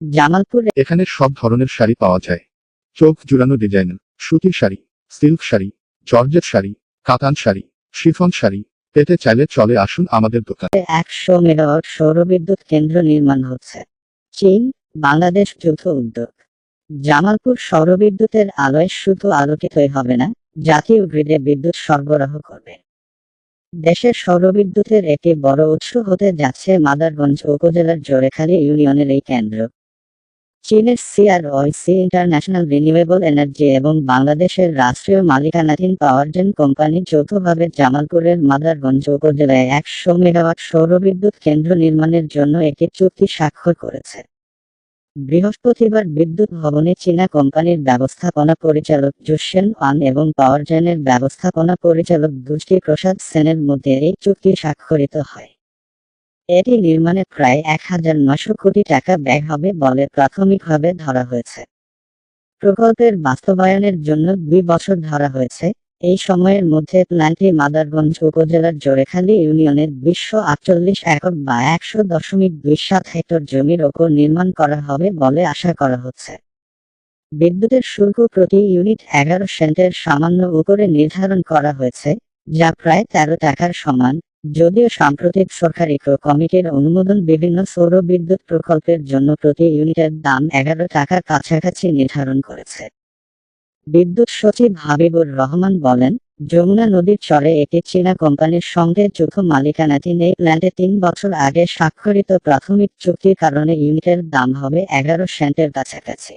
জামালপুরে এখানে সব ধরনের শাড়ি পাওয়া যায়। চোখ জুড়ানো ডিজাইন সুতির শাড়ি সিল্ক শাড়ি জর্জেট শাড়ি কাতান শাড়ি শিফন শাড়ি পেতে চাইলে চলে আসুন আমাদের দোকান। একশো মেগাওয়াট সৌরবিদ্যুৎ কেন্দ্র নির্মাণ হচ্ছে। চীন বাংলাদেশ যৌথ উদ্যোগ। জামালপুর সৌরবিদ্যুতের আলোয় শুধু আলোকিতই হবে না জাতীয় গ্রিডে বিদ্যুৎ সরবরাহ করবে। দেশের সৌরবিদ্যুতের একটি বড় উৎস হতে যাচ্ছে মাদারগঞ্জ উপজেলার জোরেখালী ইউনিয়নের এই কেন্দ্র। চীনের সিআরওইসি ইন্টারন্যাশনাল রিনিউয়েবল এনার্জি এবং বাংলাদেশের রাষ্ট্রীয় মালিকানাধীন পাওয়ারজেন কোম্পানি যৌথভাবে জামালপুরের মাদারগঞ্জ উপজেলায় একশো মেগাওয়াট সৌরবিদ্যুৎ কেন্দ্র নির্মাণের জন্য একটি চুক্তি স্বাক্ষর করেছে। বৃহস্পতিবার বিদ্যুৎ ভবনে চীনা কোম্পানির ব্যবস্থাপনা পরিচালক জুসেন ওয়ান এবং পাওয়ারজেনের ব্যবস্থাপনা পরিচালক দুষ্টি প্রসাদ সেনের মধ্যে এই চুক্তি স্বাক্ষরিত হয়। এটি নির্মাণে প্রায় এক হাজার নশো কোটি টাকা ব্যয় হবে বলে প্রাথমিকভাবে ধরা হয়েছে। প্রকল্পের বাস্তবায়নের জন্য দুই বছর ধরা হয়েছে। এই সময়ের মধ্যে প্ল্যান্টটি মাদারগঞ্জ উপজেলার জোরেখালী ইউনিয়নের বিশ্ব আটচল্লিশ একর বা একশো দশমিক দুই সাত হেক্টর জমির ওপর নির্মাণ করা হবে বলে আশা করা হচ্ছে। বিদ্যুতের শুল্ক প্রতি ইউনিট এগারো সেন্টের সামান্য উপরে নির্ধারণ করা হয়েছে, যা প্রায় তেরো টাকার সমান। যদিও সাম্প্রতিক সরকারি কমিটির অনুমোদন বিভিন্ন সৌর বিদ্যুৎ প্রকল্পের জন্য প্রতি ইউনিটের দাম এগারো টাকার কাছাকাছি নির্ধারণ করেছে। বিদ্যুৎ সচিব হাবিবুর রহমান বলেন, যমুনা নদীর চরে একটি চীনা কোম্পানির সঙ্গে যৌথ মালিকানাধীন এই প্ল্যান্টে তিন বছর আগে স্বাক্ষরিত প্রাথমিক চুক্তির কারণে ইউনিটের দাম হবে এগারো সেন্টের কাছাকাছি।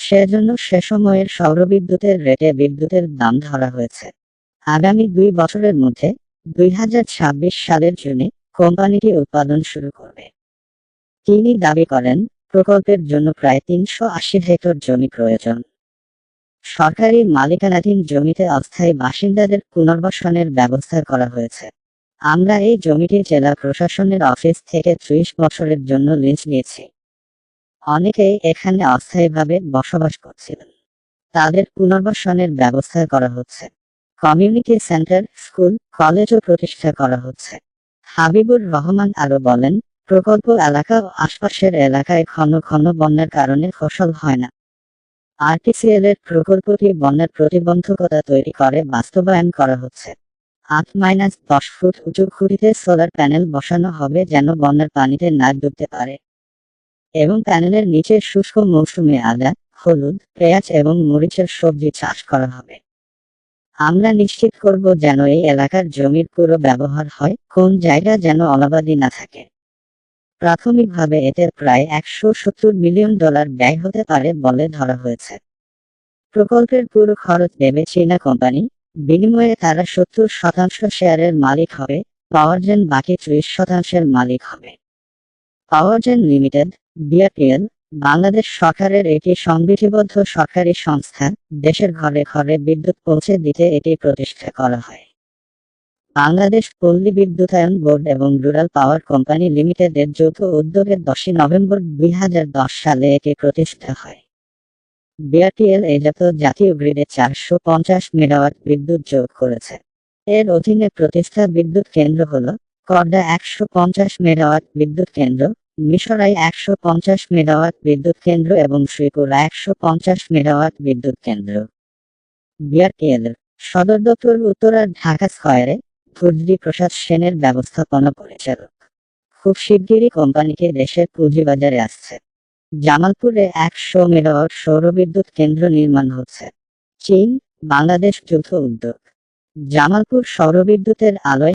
সেজন্য সে সময়ের সৌরবিদ্যুতের রেটে বিদ্যুতের দাম ধরা হয়েছে। আগামী দুই বছরের মধ্যে দুই হাজার ছাব্বিশ সালের জুনে কোম্পানিটি উৎপাদন শুরু করবে। তিনি দাবি করেন, প্রকল্পের জন্য প্রায় তিনশো আশি হেক্টর জমি প্রয়োজন। সরকারি মালিকানাধীন জমিতে অস্থায়ী বাসিন্দাদের পুনর্বাসনের ব্যবস্থা করা হয়েছে। আমরা এই জমিটি জেলা প্রশাসনের অফিস থেকে ত্রিশ বছরের জন্য লিজ নিয়েছি। অনেকেই এখানে অস্থায়ীভাবে বসবাস করছিলেন। তাদের পুনর্বাসনের ব্যবস্থা করা হচ্ছে। কমিউনিটি সেন্টার, স্কুল কলেজও প্রতিষ্ঠা করা হচ্ছে। হাবিবুর রহমান আরও বলেন, প্রকল্প এলাকা ও আশপাশের এলাকায় ঘন ঘন বন্যার কারণে ফসল হয় না। আরটিসিএল এর প্রকল্পটি বন্যার প্রতিবন্ধকতা তৈরি করে, বাস্তবায়ন করা হচ্ছে। আট মাইনাস দশ ফুট উঁচু খুঁটিতে সোলার প্যানেল বসানো হবে যেন বন্যার পানিতে না ডুবতে পারে। এবং প্যানেলের নিচে শুষ্ক মৌসুমে আদা, হলুদ, পেঁয়াজ এবং মরিচের সবজি চাষ করা হবে। আমরা নিশ্চিত করব যেন এই এলাকার জমির পুরো ব্যবহার হয়, কোন জায়গা যেন অনাবাদি না থাকে। প্রাথমিকভাবে এতে প্রায় একশো সত্তর মিলিয়ন ডলার ব্যয় হতে পারে বলে ধরা হয়েছে। প্রকল্পের পুরো খরচ দেবে চীনা কোম্পানি, বিনিময়ে তারা সত্তর শতাংশ শেয়ারের মালিক হবে পাওয়ারজেন বাকি ত্রিশ শতাংশের মালিক হবে। পাওয়ারজেন লিমিটেড বিআরপিএল বাংলাদেশ সরকারের একটি সংবিধিবদ্ধ সরকারি সংস্থা, দেশের ঘরে ঘরে বিদ্যুৎ পৌঁছে দিতে এটি প্রতিষ্ঠা করা হয়। বাংলাদেশ পল্লী বিদ্যুতায়ন বোর্ড এবং রুরাল পাওয়ার কোম্পানি লিমিটেডের যৌথ উদ্যোগে দশই নভেম্বর দুই হাজার দশ সালে এটি প্রতিষ্ঠা হয়। বিআরটিএল এজাত জাতীয় গ্রিডে চারশো পঞ্চাশ মেগাওয়াট বিদ্যুৎ যোগ করেছে। এর অধীনে প্রতিষ্ঠা বিদ্যুৎ কেন্দ্র হল, করডা একশো পঞ্চাশ মেগাওয়াট বিদ্যুৎ কেন্দ্র মিশরাই একশো পঞ্চাশ মেগাওয়াট বিদ্যুৎ কেন্দ্র এবং শ্রীপুরা একশো পঞ্চাশ মেগাওয়াট বিদ্যুৎ কেন্দ্র। বিআরটিএল, সদর দপ্তর উত্তরার ঢাকা স্কয়ারে ফুর্জি প্রসাদ সেনের ব্যবস্থাপনা পরিচালক। খুব শিগগিরই কোম্পানিটি দেশের পুঁজিবাজারে আসছে। জামালপুরে একশো মেগাওয়াট সৌরবিদ্যুৎ কেন্দ্র নির্মাণ হচ্ছে। চীন, বাংলাদেশ যৌথ উদ্যোগ। জামালপুর সৌরবিদ্যুতের আলোয়